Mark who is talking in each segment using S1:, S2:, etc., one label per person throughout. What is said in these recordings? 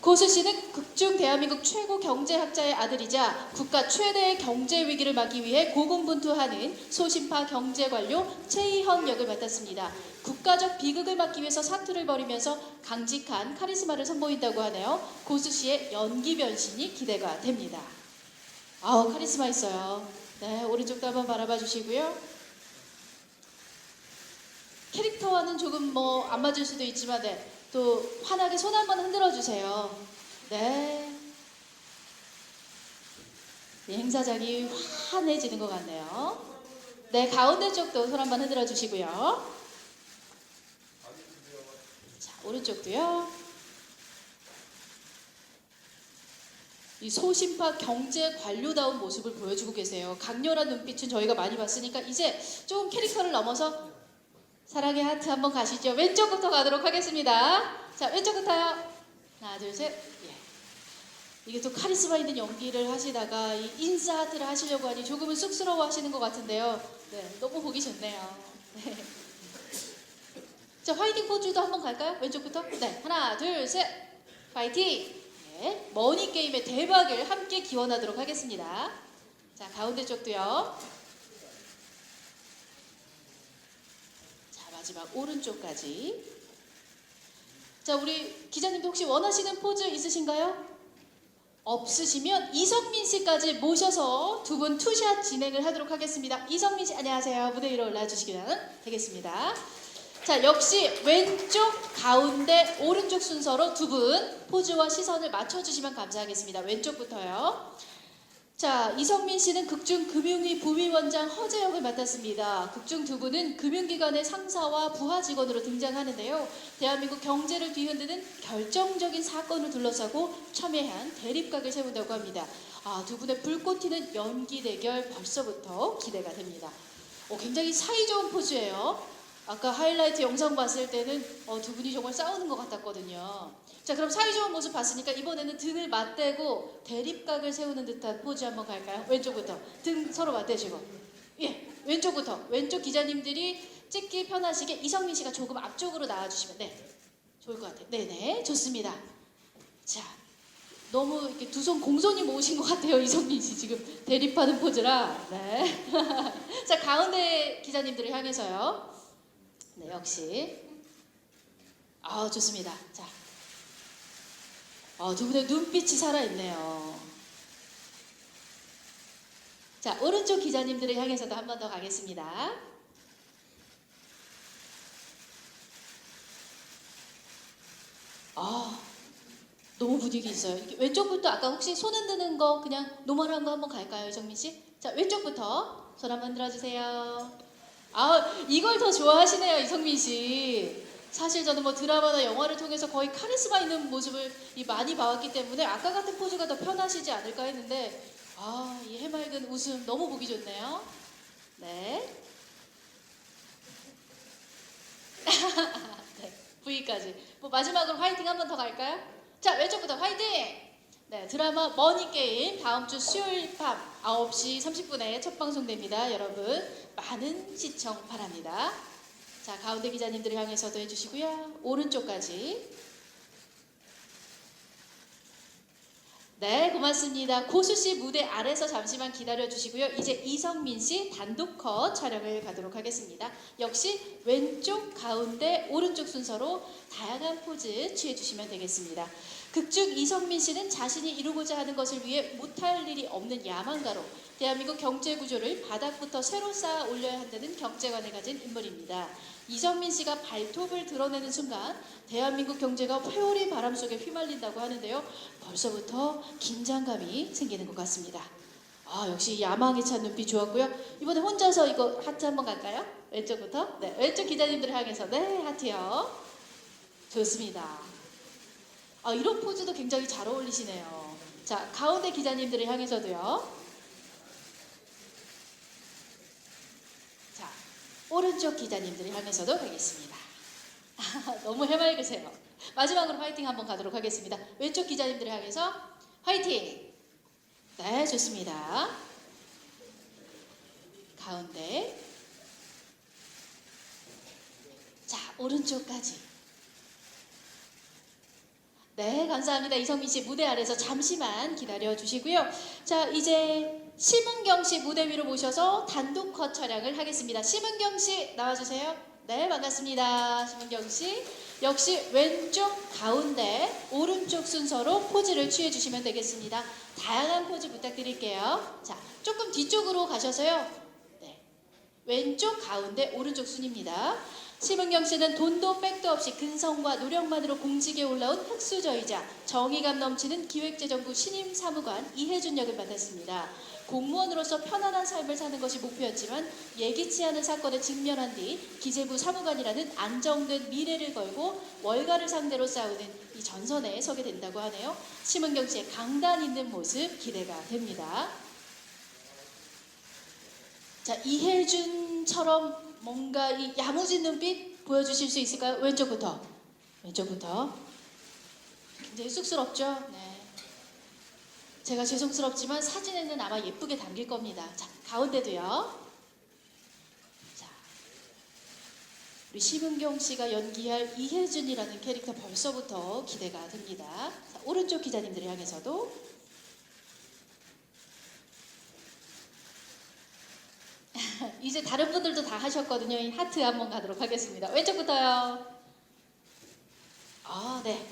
S1: 고수 씨는 극중 대한민국 최고 경제학자의 아들이자 국가 최대의 경제 위기를 막기 위해 고군분투하는 소신파 경제관료 최희헌 역을 맡았습니다. 국가적 비극을 막기 위해서 사투를 벌이면서 강직한 카리스마를 선보인다고 하네요. 고수 씨의 연기 변신이 기대가 됩니다. 아우 카리스마 있어요. 네 오른쪽도 한번 바라봐 주시고요. 캐릭터와는 조금 뭐 안 맞을 수도 있지만 네. 또 환하게 손 한번 흔들어 주세요. 네. 네, 행사장이 환해지는 것 같네요. 네, 가운데 쪽도 손 한번 흔들어 주시고요. 자, 오른쪽도요. 이 소심파 경제 관료다운 모습을 보여주고 계세요. 강렬한 눈빛은 저희가 많이 봤으니까 이제 조금 캐릭터를 넘어서 사랑의 하트 한번 가시죠. 왼쪽부터 가도록 하겠습니다. 자, 왼쪽부터요. 하나, 둘, 셋. 예. 이게 또 카리스마 있는 연기를 하시다가 이 인사 하트를 하시려고 하니 조금은 쑥스러워 하시는 것 같은데요. 네, 너무 보기 좋네요. 네. 자, 화이팅 포즈도 한번 갈까요? 왼쪽부터? 네, 하나, 둘, 셋. 화이팅! 네, 머니 게임의 대박을 함께 기원하도록 하겠습니다. 자, 가운데 쪽도요. 자, 마지막 오른쪽까지. 자, 우리 기자님도 혹시 원하시는 포즈 있으신가요? 없으시면 이성민 씨까지 모셔서 두 분 투샷 진행을 하도록 하겠습니다. 이성민 씨 안녕하세요. 무대 위로 올라 주시면 되겠습니다. 자, 역시 왼쪽, 가운데, 오른쪽 순서로 두 분 포즈와 시선을 맞춰 주시면 감사하겠습니다. 왼쪽부터요. 자, 이성민 씨는 극중 금융위 부위원장 허재 역을 맡았습니다. 극중 두 분은 금융기관의 상사와 부하 직원으로 등장하는데요. 대한민국 경제를 뒤흔드는 결정적인 사건을 둘러싸고 첨예한 대립각을 세운다고 합니다. 아, 두 분의 불꽃 튀는 연기 대결 벌써부터 기대가 됩니다. 어, 굉장히 사이좋은 포즈예요. 아까 하이라이트 영상 봤을 때는 어, 두 분이 정말 싸우는 것 같았거든요. 자, 그럼 사이좋은 모습 봤으니까 이번에는 등을 맞대고 대립각을 세우는 듯한 포즈 한번 갈까요? 왼쪽부터 등 서로 맞대시고 예, 왼쪽부터 왼쪽 기자님들이 찍기 편하시게 이성민 씨가 조금 앞쪽으로 나와주시면 네, 좋을 것 같아요. 네네, 좋습니다. 자, 너무 이렇게 두 손 공손히 모으신 것 같아요, 이성민 씨 지금 대립하는 포즈라. 네. 자, 가운데 기자님들을 향해서요. 네, 역시. 아, 좋습니다. 자. 아, 두 분의 눈빛이 살아있네요. 자, 오른쪽 기자님들을 향해서도 한 번 더 가겠습니다. 아, 너무 분위기 있어요. 왼쪽부터 아까 혹시 손 흔드는 거 그냥 노멀한 거 한번 갈까요, 이정민 씨? 자, 왼쪽부터 손 한번 들어주세요. 아, 이걸 더 좋아하시네요, 이성민 씨. 사실 저는 뭐 드라마나 영화를 통해서 거의 카리스마 있는 모습을 이 많이 봐왔기 때문에 아까 같은 포즈가 더 편하시지 않을까 했는데 아, 이 해맑은 웃음 너무 보기 좋네요. 네. 네, V까지. 뭐 마지막으로 화이팅 한 번 더 갈까요? 자, 왼쪽부터 화이팅! 네, 드라마 머니 게임 다음 주 수요일 밤 9시 30분에 첫 방송됩니다. 여러분, 많은 시청 바랍니다. 자, 가운데 기자님들을 향해서도 해주시고요. 오른쪽까지. 네, 고맙습니다. 고수 씨 무대 아래서 잠시만 기다려 주시고요. 이제 이성민 씨 단독 컷 촬영을 가도록 하겠습니다. 역시 왼쪽, 가운데, 오른쪽 순서로 다양한 포즈 취해 주시면 되겠습니다. 극중 이성민 씨는 자신이 이루고자 하는 것을 위해 못할 일이 없는 야망가로 대한민국 경제 구조를 바닥부터 새로 쌓아 올려야 한다는 경제관을 가진 인물입니다. 이성민 씨가 발톱을 드러내는 순간 대한민국 경제가 회오리 바람 속에 휘말린다고 하는데요. 벌써부터 긴장감이 생기는 것 같습니다. 아 역시 야망에 찬 눈빛 좋았고요. 이번에 혼자서 이거 하트 한번 갈까요? 왼쪽부터 네 왼쪽 기자님들 향해서 네 하트요. 좋습니다. 아 이런 포즈도 굉장히 잘 어울리시네요. 자 가운데 기자님들을 향해서도요. 자 오른쪽 기자님들을 향해서도 가겠습니다. 너무 해맑으세요. 마지막으로 화이팅 한번 가도록 하겠습니다. 왼쪽 기자님들을 향해서 화이팅! 네, 좋습니다. 가운데. 자, 오른쪽까지. 네, 감사합니다. 이성민 씨 무대 아래서 잠시만 기다려 주시고요. 자, 이제 심은경 씨 무대 위로 모셔서 단독 컷 촬영을 하겠습니다. 심은경 씨 나와주세요. 네, 반갑습니다. 심은경 씨. 역시 왼쪽, 가운데, 오른쪽 순서로 포즈를 취해 주시면 되겠습니다. 다양한 포즈 부탁드릴게요. 자, 조금 뒤쪽으로 가셔서요. 네. 왼쪽, 가운데, 오른쪽 순입니다. 심은경 씨는 돈도 백도 없이 근성과 노력만으로 공직에 올라온 흑수저이자 정의감 넘치는 기획재정부 신임 사무관 이혜준 역을 맡았습니다. 공무원으로서 편안한 삶을 사는 것이 목표였지만 예기치 않은 사건에 직면한 뒤 기재부 사무관이라는 안정된 미래를 걸고 월가를 상대로 싸우는 이 전선에 서게 된다고 하네요. 심은경 씨의 강단 있는 모습 기대가 됩니다. 자, 이혜준처럼 뭔가 이 야무진 눈빛 보여주실 수 있을까요? 왼쪽부터. 왼쪽부터. 굉장히 쑥스럽죠? 네. 제가 죄송스럽지만 사진에는 아마 예쁘게 담길 겁니다. 자, 가운데도요. 자, 우리 심은경 씨가 연기할 이혜준이라는 캐릭터 벌써부터 기대가 됩니다. 자, 오른쪽 기자님들 향해서도 이제 다른 분들도 다 하셨거든요. 이 하트 한번 가도록 하겠습니다. 왼쪽부터요. 아, 네.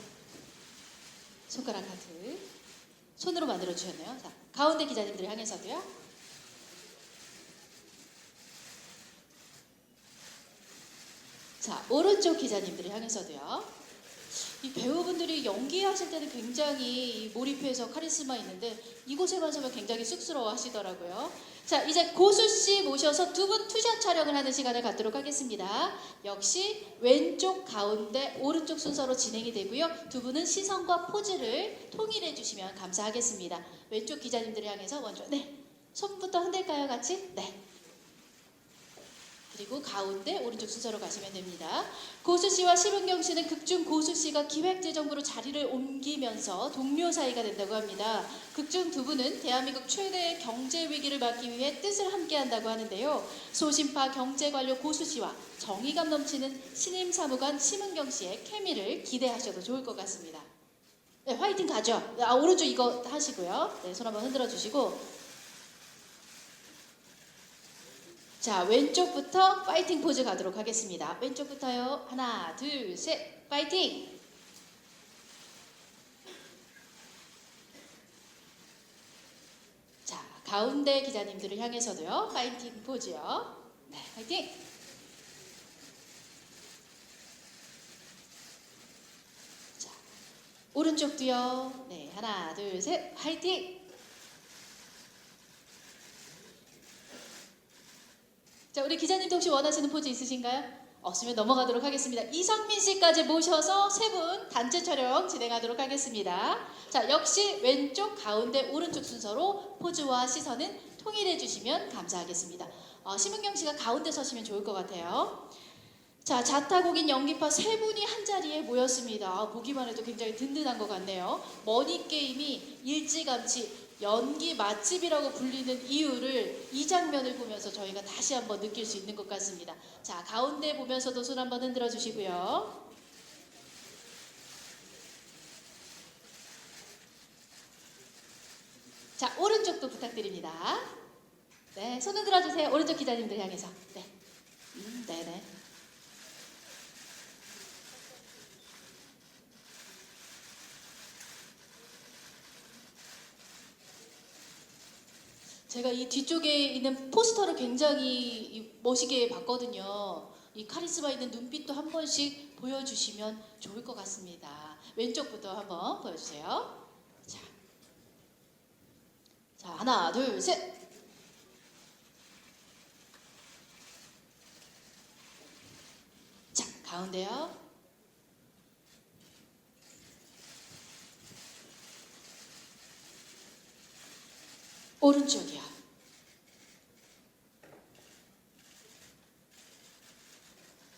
S1: 손가락 하트. 손으로 만들어 주셨네요. 자, 가운데 기자님들 향해서도요. 자, 오른쪽 기자님들 향해서도요. 이 배우분들이 연기하실 때는 굉장히 몰입해서 카리스마 있는데 이곳에만 서면 굉장히 쑥스러워 하시더라고요. 자, 이제 고수 씨 모셔서 두 분 투샷 촬영을 하는 시간을 갖도록 하겠습니다. 역시 왼쪽, 가운데, 오른쪽 순서로 진행이 되고요. 두 분은 시선과 포즈를 통일해 주시면 감사하겠습니다. 왼쪽 기자님들을 향해서 먼저 네. 손부터 흔들까요, 같이? 네. 그리고 가운데 오른쪽 순서로 가시면 됩니다. 고수 씨와 심은경 씨는 극중 고수 씨가 기획재정부로 자리를 옮기면서 동료 사이가 된다고 합니다. 극중 두 분은 대한민국 최대의 경제 위기를 막기 위해 뜻을 함께한다고 하는데요. 소신파 경제관료 고수 씨와 정의감 넘치는 신임 사무관 심은경 씨의 케미를 기대하셔도 좋을 것 같습니다. 네, 화이팅 가죠. 아, 오른쪽 이거 하시고요. 네, 손 한번 흔들어 주시고 자, 왼쪽부터 파이팅 포즈 가도록 하겠습니다. 왼쪽부터요. 하나, 둘, 셋. 파이팅! 자, 가운데 기자님들을 향해서도요. 파이팅 포즈요. 네, 파이팅! 자, 오른쪽도요. 네, 하나, 둘, 셋. 파이팅! 자, 우리 기자님도 혹시 원하시는 포즈 있으신가요? 없으면 넘어가도록 하겠습니다. 이성민 씨까지 모셔서 세 분 단체 촬영 진행하도록 하겠습니다. 자, 역시 왼쪽, 가운데, 오른쪽 순서로 포즈와 시선은 통일해 주시면 감사하겠습니다. 어, 심은경 씨가 가운데 서시면 좋을 것 같아요. 자, 자타곡인 연기파 세 분이 한 자리에 모였습니다. 아, 보기만 해도 굉장히 든든한 것 같네요. 머니 게임이 일찌감치 연기 맛집이라고 불리는 이유를 이 장면을 보면서 저희가 다시 한번 느낄 수 있는 것 같습니다. 자, 가운데 보면서도 손 한번 흔들어 주시고요. 자, 오른쪽도 부탁드립니다. 네, 손 흔들어 주세요. 오른쪽 기자님들 향해서. 네. 음, 네네. 제가 이 뒤쪽에 있는 포스터를 굉장히 이 멋있게 봤거든요. 이 카리스마 있는 눈빛도 한 번씩 보여주시면 좋을 것 같습니다. 왼쪽부터 한번 보여주세요. 자, 자 하나, 둘, 셋. 자, 가운데요. 오른쪽이요.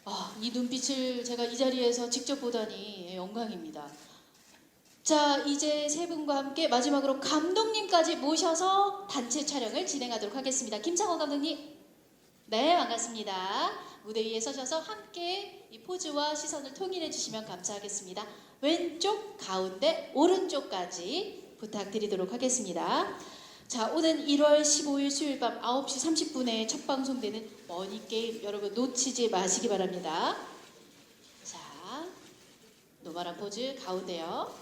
S1: 아, 이 눈빛을 제가 이 자리에서 직접 보다니 영광입니다. 자, 이제 세 분과 함께 마지막으로 감독님까지 모셔서 단체 촬영을 진행하도록 하겠습니다. 김창호 감독님. 네, 반갑습니다. 무대 위에 서셔서 함께 이 포즈와 시선을 통일해 주시면 감사하겠습니다. 왼쪽, 가운데, 오른쪽까지 부탁드리도록 하겠습니다. 자, 오는 1월 15일 수요일 밤 9시 30분에 첫 방송되는 머니게임 여러분 놓치지 마시기 바랍니다. 자, 노말한 포즈 가운데요.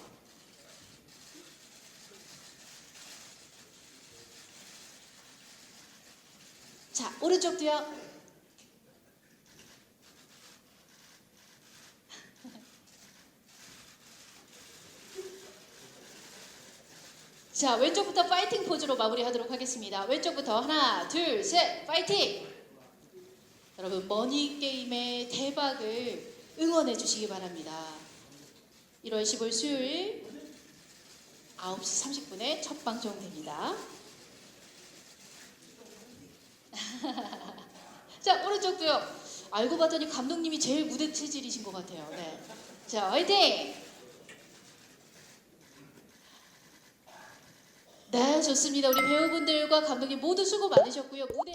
S1: 자, 오른쪽도요. 자, 왼쪽부터 파이팅 포즈로 마무리하도록 하겠습니다. 왼쪽부터 하나, 둘, 셋, 파이팅! 여러분, 머니 게임의 대박을 응원해 주시기 바랍니다. 1월 15일 수요일 9시 30분에 첫 방송됩니다. 자, 오른쪽도요. 알고 봤더니 감독님이 제일 무대 체질이신 것 같아요. 네. 자, 화이팅! 네, 좋습니다. 우리 배우분들과 감독님 모두 수고 많으셨고요. 무대